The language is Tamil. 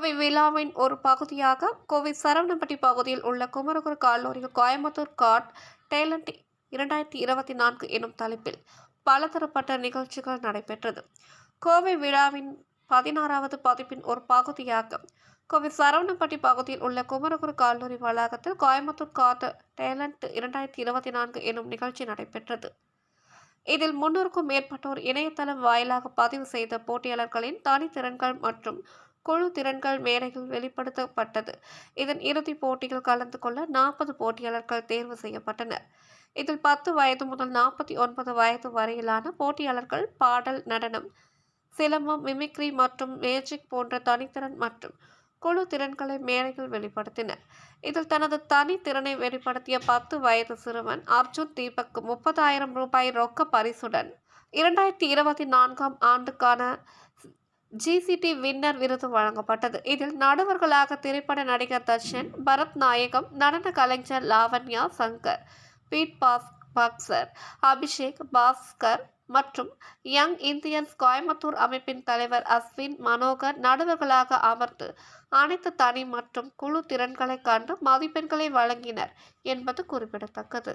கோவை விழாவின் ஒரு பகுதியாக கோவை சரவணம்பட்டி பகுதியில் உள்ள குமரகுரு கல்லூரியில் கோயம்புத்தூர் காட் டேலண்ட் இரண்டாயிரத்தி இருபத்தி நான்கு எனும் தலைப்பில் பலதரப்பட்ட நிகழ்ச்சிகள் நடைபெற்றது. கோவை விழாவின் பதினாறாவது பதிப்பின் ஒரு பகுதியாக கோவை சரவணம்பட்டி பகுதியில் உள்ள குமரகுரு கல்லூரி வளாகத்தில் கோயம்புத்தூர் காட் டேலண்ட் இரண்டாயிரத்தி இருபத்தி நான்கு எனும் நிகழ்ச்சி நடைபெற்றது. இதில் முன்னூறுக்கும் மேற்பட்டோர் இணையதளம் வாயிலாக பதிவு செய்த போட்டியாளர்களின் தனித்திறன்கள் மற்றும் குழு திறன்கள் மேடையில் வெளிப்படுத்தப்பட்டது. இதன் இறுதிப் போட்டியில் கலந்து கொள்ள நாற்பது போட்டியாளர்கள் தேர்வு செய்யப்பட்டனர். இதில் பத்து வயது முதல் நாற்பத்தி ஒன்பது வயது வரையிலான போட்டியாளர்கள் பாடல் நடனம் சிலம்பம் மிமிக்ரி மற்றும் மேஜிக் போன்ற தனித்திறன் மற்றும் குழு திறன்களை மேடையில் வெளிப்படுத்தினர். இதில் தனது தனித்திறனை வெளிப்படுத்திய பத்து வயது சிறுவன் அர்ஜுன் தீபக் முப்பதாயிரம் ரூபாய் ரொக்க பரிசுடன் இரண்டாயிரத்தி இருபத்தி நான்காம் ஆண்டுக்கான ஜிசிடி வின்னர் விருது வழங்கப்பட்டது. இதில் நடுவர்களாக திரைப்பட நடிகர் தர்ஷன் பரத் நாயகம் நடன கலைஞர் Lavanya Shankar beat box boxer Abhishek Bhaskar மற்றும் யங் இந்தியன்ஸ் கோயம்புத்தூர் அமைப்பின் தலைவர் அஸ்வின் மனோகர் நடுவர்களாக அமர்ந்து அனைத்து தனி மற்றும் குழு திறன்களை கண்டு மதிப்பெண்களை வழங்கினர் என்பது குறிப்பிடத்தக்கது.